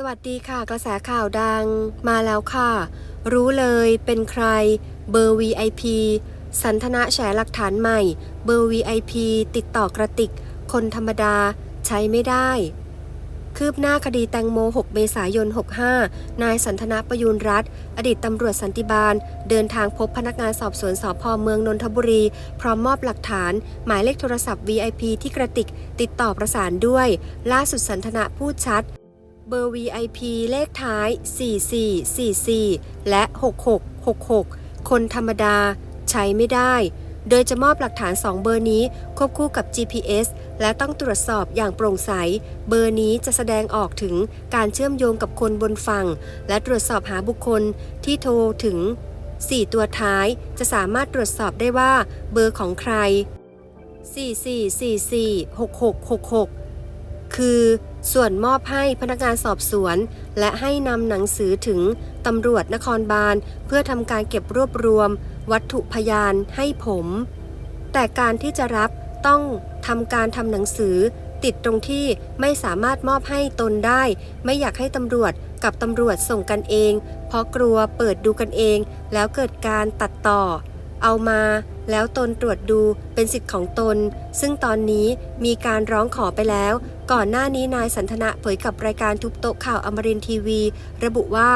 สวัสดีค่ะ กระแสข่าวดังมาแล้วค่ะ รู้เลยเป็นใครเบอร์ VIP สันทนะแฉหลักฐานใหม่ เบอร์ VIP ติดต่อกระติก คนธรรมดาใช้ไม่ได้ คืบหน้าคดีแตงโม 6 เมษายน 65 นายสันทนาประยูรรัตน์อดีตตำรวจสันติบาล เดินทางพบพนักงานสอบสวนสพเมืองนนทบุรี พร้อมมอบหลักฐาน หมายเลขโทรศัพท์ VIP ที่กระติก ติดต่อประสานด้วย ล่าสุดสันทนาพูดชัด เบอร์ VIP เลขท้าย 4444 และ 6666 คนธรรมดาใช้ไม่ได้ โดยจะมอบหลักฐาน 2 เบอร์นี้ควบคู่กับ GPS และต้องตรวจสอบอย่างโปร่งใส เบอร์นี้จะแสดงออกถึงการเชื่อมโยงกับคนบนฝั่ง และตรวจสอบหาบุคคลที่โทรถึง 4 ตัวท้ายจะสามารถตรวจสอบได้ว่าเบอร์ของใคร 44446666 คือ ส่วนมอบให้พนักงานสอบสวน และให้นำหนังสือถึงตำรวจนครบาล เพื่อทำการเก็บรวบรวม วัตถุพยานให้ผม แต่การที่จะรับต้องทำการทำหนังสือ ติดตรงที่ไม่สามารถมอบให้ตนได้ ไม่อยากให้ตำรวจกับตำรวจส่งกันเอง เพราะกลัวเปิดดูกันเอง แล้วเกิดการตัดต่อ เอามาแล้วตนตรวจดูเป็นสิทธิ์ของตน ซึ่งตอนนี้มีการร้องขอไปแล้ว ก่อนหน้านี้นายสันทนะเผยกับรายการทุบโต๊ะข่าวอมรินทีวี ระบุว่า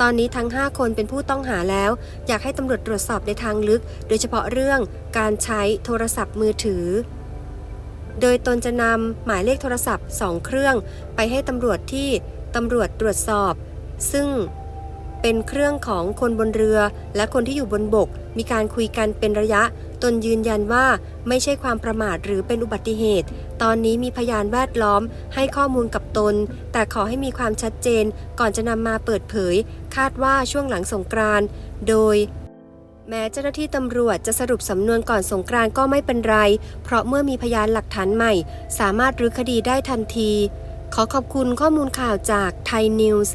ตอนนี้ทั้ง 5 คนเป็นผู้ต้องหาแล้ว อยากให้ตำรวจตรวจสอบในทางลึก โดยเฉพาะเรื่องการใช้โทรศัพท์มือถือ โดยตนจะนำหมายเลขโทรศัพท์ 2 เครื่อง ไปให้ตำรวจที่ตำรวจตรวจสอบ ซึ่ง เป็นเครื่องของคนบนเรือ และคนที่อยู่บนบก มีการคุยกันเป็นระยะ ตนยืนยันว่าไม่ใช่ความประมาทหรือเป็นอุบัติเหตุ ตอนนี้มีพยานแวดล้อมให้ข้อมูลกับตน แต่ขอให้มีความชัดเจนก่อนจะนำมาเปิดเผย คาดว่าช่วงหลังสงกรานต์โดยแม้เจ้าหน้าที่ตำรวจจะสรุปสำนวนก่อนสงกรานก็ไม่เป็นไร เพราะเมื่อมีพยานหลักฐานใหม่ สามารถรื้อคดีได้ทันที ขอขอบคุณข้อมูลข่าวจากไทยนิวส์